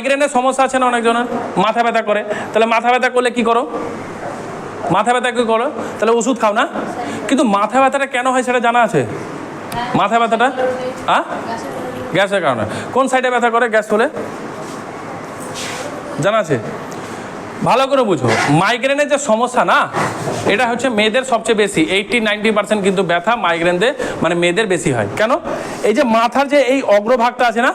মাইগ্রেনের সমস্যা আছে না অনেকজনের? মাথা ব্যথা করে। তাহলে মাথা ব্যথা করলে কি করো? মাথা ব্যথা কি করো? তাহলে ওষুধ খাও না? কিন্তু মাথা ব্যথাটা কেন হয় সেটা জানা আছে? মাথা ব্যথাটা? হ্যাঁ গ্যাসের কারণে। কোন সাইডে ব্যথা করে? গ্যাস হলে? জানা আছে? ভালো করে বুঝো। মাইগ্রেনের যে সমস্যা না, এটা হচ্ছে মেয়েদের সবচেয়ে বেশি। এইটটি নাইনটি পার্সেন্ট কিন্তু ব্যথা মাইগ্রেনদের মানে মেয়েদের বেশি হয়। কেন? এই যে মাথার যে এই অগ্রভাগটা আছে না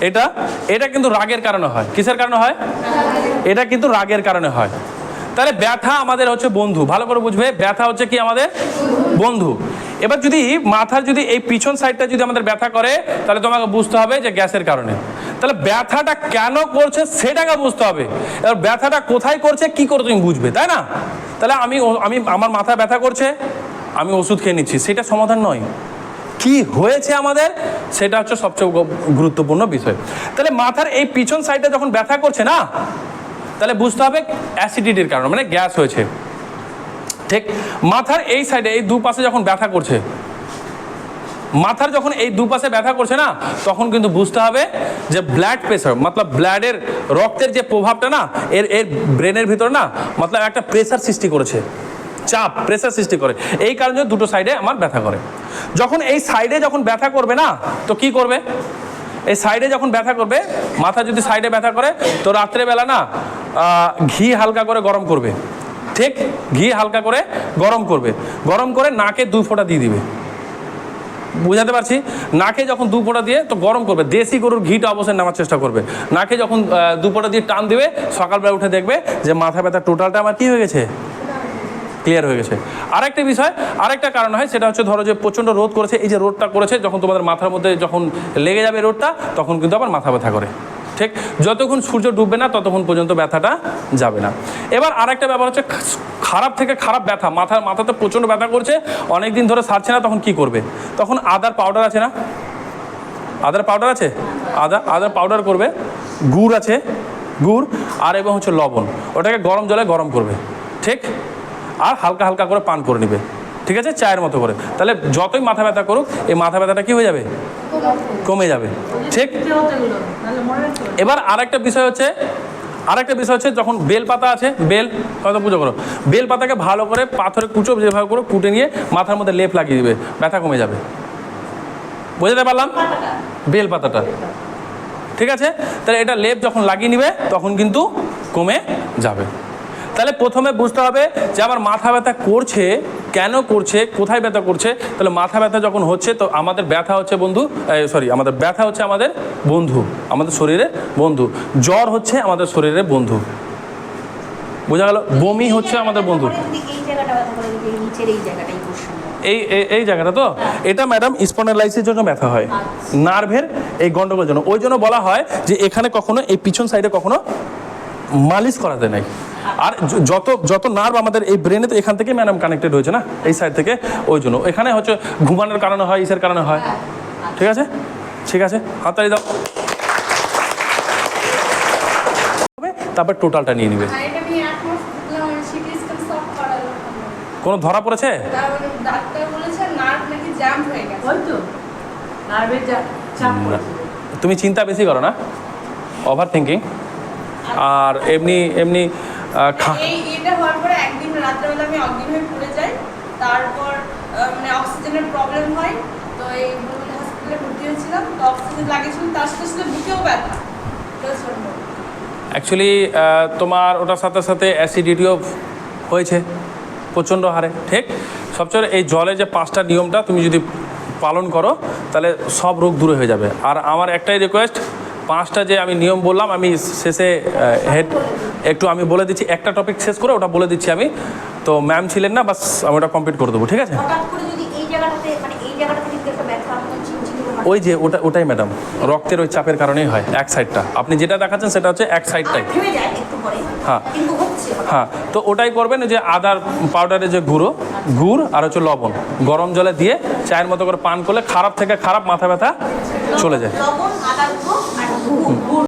এটা এটা কিন্তু রাগের কারণে হয়। কিসের কারণে হয়? এটা কিন্তু রাগের কারণে হয়। তাহলে ব্যথা আমাদের হচ্ছে বন্ধু। ভালো করে বুঝবে, ব্যথা হচ্ছে কি আমাদের বন্ধু। এবার যদি মাথার যদি এই পিছন সাইডটা যদি আমাদের ব্যথা করে, তাহলে তোমাকে বুঝতে হবে যে গ্যাসের কারণে। তাহলে ব্যথাটা কেন করছে সেটাকে বুঝতে হবে। এবার ব্যথাটা কোথায় করছে, কি করে তুমি বুঝবে, তাই না? তাহলে আমি আমি, আমার মাথা ব্যথা করছে, আমি ওষুধ খেয়ে নিচ্ছি। সেটা সমাধান নয়। কি হয়েছে আমাদের, সেটা হচ্ছে সবচেয়ে গুরুত্বপূর্ণ বিষয়। তাহলে মাথার এই পিছন সাইডে যখন ব্যথা করছে না, তাহলে বুঝতে হবে অ্যাসিডিটির কারণে মানে গ্যাস হয়েছে। ঠিক? মাথার এই সাইডে এই দুপাশে যখন ব্যথা করছে, মাথার যখন এই দুপাশে ব্যথা করছে না, তখন কিন্তু বুঝতে হবে যে ব্লাড প্রেশার মতলব ব্লাডের রক্তের যে প্রভাবটা না, এর এর ব্রেনের ভিতরে না, মতলব একটা প্রেশার সৃষ্টি করেছে। চাপ প্রেশার সৃষ্টি করে। এই কারণে দুটো সাইডে আমার ব্যথা করে। যখন এই সাইডে যখন ব্যথা করবে না, তো কি করবে? এই সাইডে যখন ব্যথা করবে, মাথা যদি সাইডে ব্যথা করে, তো রাত্রেবেলা না ঘি হালকা করে গরম করবে। ঠিক? ঘি হালকা করে গরম করবে। গরম করে নাকে দুই ফোঁটা দিয়ে দিবে। বুঝাতে পারছি? নাকে যখন দু ফোঁটা দিয়ে, তো গরম করবে। দেশি গরুর ঘিটা অবশ্যই নেওয়ার চেষ্টা করবে। নাকে যখন দু ফোঁটা দিয়ে টান দিবে, সকালবেলা উঠে দেখবে যে মাথা ব্যথা টোটালটা আমার কি হয়ে গেছে? ক্লিয়ার হয়ে গেছে। আরেকটা বিষয়, আরেকটা কারণ হয়, সেটা হচ্ছে ধরো যে প্রচণ্ড রোদ করেছে, এই যে রোদটা করেছে, যখন তোমাদের মাথার মধ্যে যখন লেগে যাবে রোদটা, তখন কিন্তু আবার মাথা ব্যথা করে। ঠিক? যতক্ষণ সূর্য ডুববে না, ততক্ষণ পর্যন্ত ব্যথাটা যাবে না। এবার আরেকটা ব্যাপার হচ্ছে, খারাপ থেকে খারাপ ব্যথা। মাথার, মাথাতে প্রচণ্ড ব্যথা করছে অনেক দিন ধরে সারছে না, তখন কি করবে? তখন আদার পাউডার আছে না? আদার পাউডার আছে? আদা, আদার পাউডার করবে। গুড় আছে? গুড়, আর এবং হচ্ছে লবণ। ওটাকে গরম জলে গরম করবে। ঠিক? আর হালকা হালকা করে পান করে নেবে। ঠিক আছে? চায়ের মতো করে। তাহলে যতই মাথা ব্যথা করুক, এই মাথা ব্যথাটা কি হয়ে যাবে? কমে যাবে। ঠিক? এবার আর একটা বিষয় হচ্ছে, আরেকটা বিষয় হচ্ছে যখন বেল পাতা আছে, বেল হয়তো পুজো করো। বেল পাতাকে ভালো করে পাথরে কুচো, যেভাবে করো কুটে নিয়ে মাথার মধ্যে লেপ লাগিয়ে দিবে। ব্যথা কমে যাবে। বোঝাতে পারলাম? বেল পাতাটা। ঠিক আছে? তাহলে এটা লেপ যখন লাগিয়ে নিবে, তখন কিন্তু কমে যাবে। তাহলে প্রথমে বুঝতে হবে যে আমার মাথা ব্যথা করছে কেন করছে কোথায় ব্যথা করছে? তাহলে মাথা ব্যথা যখন হচ্ছে তো আমাদের ব্যথা হচ্ছে বন্ধু সরি আমাদের ব্যথা হচ্ছে আমাদের বন্ধু আমাদের শরীরের বন্ধু। জ্বর হচ্ছে আমাদের শরীরের বন্ধু। বোঝা গেল? বমি হচ্ছে আমাদের বন্ধু। এই এই জায়গাটা এই তো এটা ম্যাডাম স্পন্ডালাইসিসের জন্য ব্যথা হয়। নার্ভের এই গন্ডগোলের জন্য। ওই জন্য বলা হয় যে এখানে কখনো এই পিছন সাইডে কখনো মালিশ করাতে নাই। আর যত যত নার্ভ আমাদের এই ব্রেনে তো এখান থেকে ম্যাডাম কানেক্টেড হয়েছে না? এই সাইড থেকে ওই জন্য। এখানে হচ্ছে ঘুমানোর কারণে হয় ইসের কারণে হয়। ঠিক আছে? ঠিক আছে? হাততালি দাও। তারপর টোটালটা নিয়ে নিবে। করালো। কোনো ধরা পড়েছে? তারপরে ডাক্তার বলেছে নার্ভ নাকি জ্যাম হয়ে গেছে। ওই তো নার্ভের যা চাপ পড়েছে তুমি চিন্তা বেশি করো না। ওভার থিঙ্কিং আর এমনি এমনি এই এটা হওয়ার পরে একদিন রাত্রেবেলা আমি অজ্ঞান হয়ে পড়ে যাই। তারপর মানে অক্সিজেনের প্রবলেম হয়। তো এই হসপিটালে ভর্তি হয়েছিলাম। তো অক্সিজেন লাগিয়েছিল তার সাথে সাথে বুকেও ব্যথা। প্রচণ্ড অ্যাকচুয়ালি তোমার ওটার সাথে সাথে অ্যাসিডিটিও হয়েছে প্রচণ্ড হারে ঠিক? সবচেয়ে এই জলে যে পাঁচটা নিয়মটা তুমি যদি পালন করো তাহলে সব রোগ দূরে হয়ে যাবে। আর আমার একটাই রিকোয়েস্ট পাঁচটা যে আমি নিয়ম বললাম আমি শেষে হেড একটু আমি বলে দিচ্ছি একটা টপিক শেষ করে ওটা বলে দিচ্ছি আমি। তো ম্যাম ছিলেন না বাস আমি ওটা কমপ্লিট করে দেবো ঠিক আছে? মানে করে ওই যে ওটা ওটাই ম্যাডাম রক্তের ওই চাপের কারণেই হয় এক সাইডটা আপনি যেটা দেখাচ্ছেন সেটা হচ্ছে এক সাইডটাই পরে হ্যাঁ। হ্যাঁ তো ওটাই করবেন যে আদার পাউডারের যে গুঁড়ো গুড় আর হচ্ছে লবণ। গরম জলে দিয়ে চায়ের মতো করে পান করলে খারাপ থেকে খারাপ মাথা ব্যথা চলে যায়।